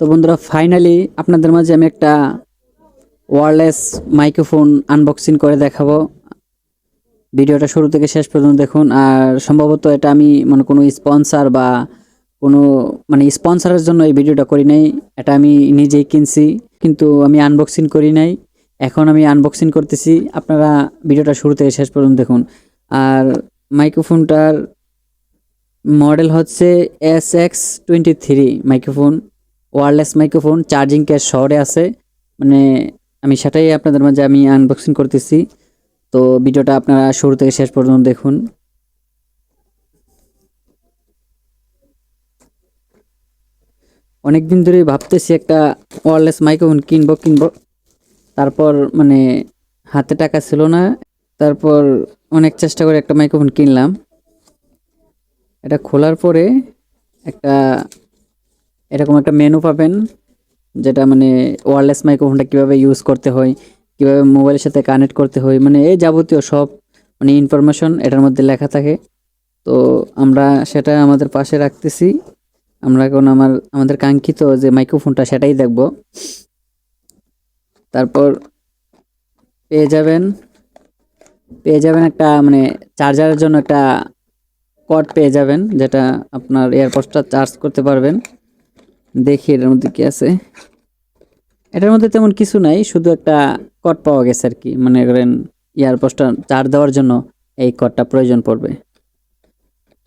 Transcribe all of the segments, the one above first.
তো বন্ধুরা ফাইনালি আপনাদের মাঝে আমি একটা ওয়্যারলেস মাইক্রোফোন আনবক্সিং করে দেখাবো। ভিডিওটা শুরু থেকে শেষ পর্যন্ত দেখুন। আর সম্ভবত এটা আমি মানে কোনো স্পন্সর বা কোনো মানে স্পন্সরের জন্য এই ভিডিওটা করি নাই। এটা আমি নিজেই কিনছি, কিন্তু আমি আনবক্সিং করি নাই। এখন আমি আনবক্সিং করতেছি। আপনারা ভিডিওটা শুরু থেকে শেষ পর্যন্ত দেখুন। আর মাইক্রোফোনটার মডেল হচ্ছে S X twenty three microphone wireless microphone charging case শহরে আছে। মানে আমি সেটাই আপনাদের মাঝে আমি আনবক্সিং করতেছি। তো ভিডিওটা আপনারা শুরু থেকে শেষ পর্যন্ত দেখুন। অনেকদিন ধরে ভাবতেছি একটা ওয়ারলেস মাইক্রোফোন কিনবো কিনবো। তারপর মানে হাতে টাকা ছিল না। তারপর অনেক চেষ্টা করে একটা মাইক্রোফোন কিনলাম। এটা খোলার পরে একটা এরকম একটা মেনু পাবেন, যেটা মানে ওয়ারলেস মাইক্রোফোনটা কীভাবে ইউজ করতে হয়, কীভাবে মোবাইলের সাথে কানেক্ট করতে হয় মানে এই যাবতীয় সব মানে ইনফরমেশন এটার মধ্যে লেখা থাকে। তো আমরা সেটা আমাদের পাশে রাখতেছি। আমরা এখন আমার, আমাদের কাঙ্ক্ষিত যে মাইক্রোফোনটা সেটাই দেখব। তারপর পেয়ে যাবেন পেয়ে যাবেন একটা মানে চার্জারের জন্য একটা কর্ড পেয়ে যাবেন, যেটা আপনার এয়ারপোর্টটা চার্জ করতে পারবেন। দেখি এটার মধ্যে কি আছে। এটার মধ্যে তেমন কিছু নাই, শুধু একটা কট পাওয়া গেছে আর কি। মনে করেন এয়ারপডসটা চার্জ দেওয়ার জন্য এই কটটা প্রয়োজন পড়বে।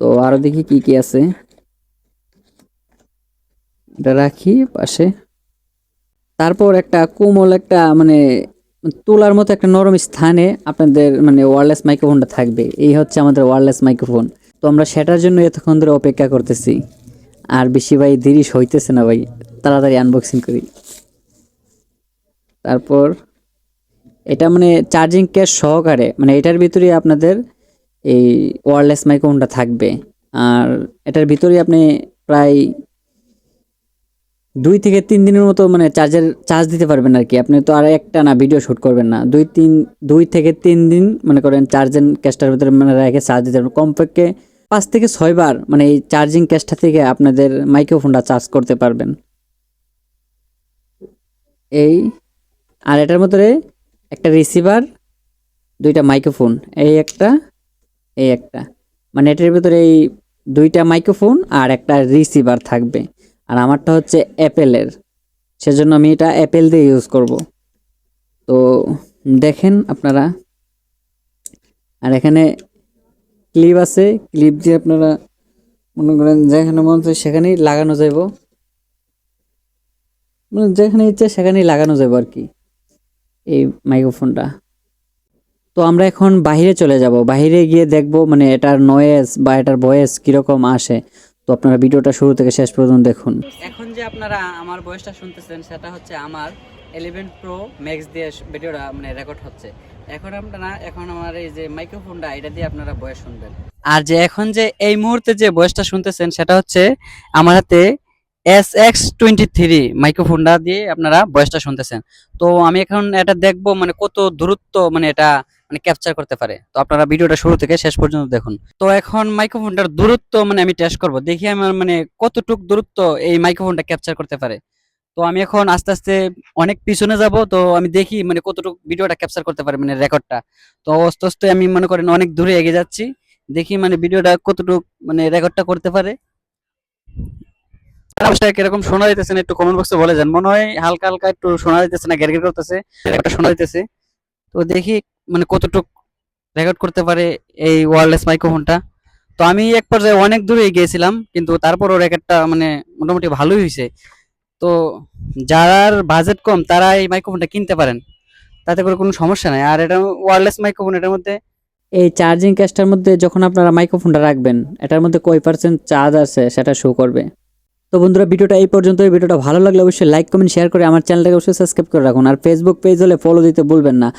তো আরও দেখি কি কি আছে। এটা রাখি পাশে। তারপর একটা কোমল একটা মানে তোলার মতো একটা নরম স্থানে আপনাদের মানে ওয়ারলেস মাইক্রোফোনটা থাকবে। এই হচ্ছে আমাদের ওয়ারলেস মাইক্রোফোন তো আমরা সেটার জন্য এতক্ষণ ধরে অপেক্ষা করতেছি। আর বেশি ভাই দেরি হইতেছে না ভাই, তাড়াতাড়ি আনবক্সিং করি। তারপর, এটা মানে চার্জিং কেস সহকারে মানে এটার ভিতরে আপনাদের এই ওয়ারলেস মাইক্রোফোনটা থাকবে। আর এটার ভিতরে আপনি প্রায় দুই থেকে তিন দিনের মতো মানে চার্জের চার্জ দিতে পারবেন আর কি। আপনি তো আর একটা না ভিডিও শ্যুট করবেন না। দুই তিন, দুই থেকে তিন দিন মনে করেন চার্জের ক্যাশটার ভিতরে মানে রেখে চার্জ দিতে পারবেন। কমপক্ষে পাঁচ থেকে ছয়বার মানে এই চার্জিং ক্যাশটা থেকে আপনাদের মাইক্রোফোনটা চার্জ করতে পারবেন। এই, আর এটার মধ্যে একটা রিসিভার দুইটা মাইক্রোফোন এই একটা এই একটা। মানে এটার ভিতরে এই দুইটা মাইক্রোফোন আর একটা রিসিভার থাকবে। আর আমারটা হচ্ছে অ্যাপেলের সেজন্য আমি এটা অ্যাপেল দিয়ে ইউজ করব। তো দেখেন আপনারা। আর এখানে ক্লিপ আছে, ক্লিপ দিয়ে আপনারা মনে করেন যেখানে মন চায় সেখানেই লাগানো যাইব। মানে যেখানে ইচ্ছে সেখানেই লাগানো যাবে আর কি, এই মাইক্রোফোনটা তো আমরা এখন বাইরে চলে যাব। বাইরে গিয়ে দেখব মানে এটার নয়েজ বা এটার ভয়েস কীরকম আসে। তো আপনারা ভিডিওটা শুরু থেকে শেষ পর্যন্ত দেখুন। এখন যে আপনারা আমার ভয়েসটা শুনতেছেন, সেটা হচ্ছে আমার ইলেভেন প্রো ম্যাক্স দিয়ে ভিডিওটা মানে রেকর্ড হচ্ছে। এখন আপনারা এখন আমার এই যে মাইক্রোফোনটা এটা দিয়ে আপনারা ভয়েস শুনবেন। আর যে এখন যে এই মুহূর্তে যে ভয়েসটা শুনতেছেন, সেটা হচ্ছে আমার হাতে এস এক্স টোয়েন্টি থ্রি মাইক্রোফোনটা দিয়ে আপনারা ভয়েসটা শুনতেছেন। তো আমি এখন এটা দেখব মানে কত দূরত্ব মানে এটা মানে ক্যাপচার করতে পারে। তো আপনারা ভিডিওটা শুরু থেকে শেষ পর্যন্ত দেখুন। তো এখন মাইক্রোফোনটার দূরত্ব মানে আমি টেস্ট করব। দেখি আমার মানে কতটুক দূরত্ব এই মাইক্রোফোনটা ক্যাপচার করতে পারে। তো আমি এখন আস্তে আস্তে অনেক পিছনে যাব, তো আমি দেখি মানে কতটুকু ভিডিওটা ক্যাপচার করতে পারে মানে রেকর্ডটা তো আস্তে আস্তে আমি মনে করেন অনেক দূরে এগিয়ে যাচ্ছি, দেখি মানে ভিডিওটা কতটুকু মানে রেকর্ডটা করতে পারে। কীরকম? শোনা যাইতেছে না, একটু কমেন্ট বক্সে বলে যান। মনে হয় হালকা হালকা একটু শোনা যাইতেছে না গ্যারগের করতেছে একটা শোনা যাইতেছে। তো দেখি মানে কতটুক রেকর্ড করতে পারে এই ওয়্যারলেস মাইক্রোফোনটা তো আমি এক পর্যায়ে অনেক দূরে গিয়েছিলাম কিন্তু তারপরও রেকর্ডটা মানে মোটামুটি ভালোই হয়েছে তো যার বাজেট কম তারা এই মাইক্রোফোনটা কিনতে পারেন। তাতে করে কোনো সমস্যা নাই। আর এটা ওয়ারলেস মাইক্রোফোন এটার মধ্যে এই চার্জিং ক্যাশটার মধ্যে যখন আপনারা মাইক্রোফোনটা রাখবেন, এটার মধ্যে কয় পার্সেন্ট চার্জ আছে সেটা শো করবে। তো বন্ধুরা, ভিডিওটা এই পর্যন্ত ভিডিওটা ভালো লাগলে অবশ্যই লাইক কমেন্ট শেয়ার করে আমার চ্যানেলটাকে অবশ্যই সাবস্ক্রাইব করে রাখুন। আর ফেসবুক পেজ হলে ফলো দিতে ভুলবেন না।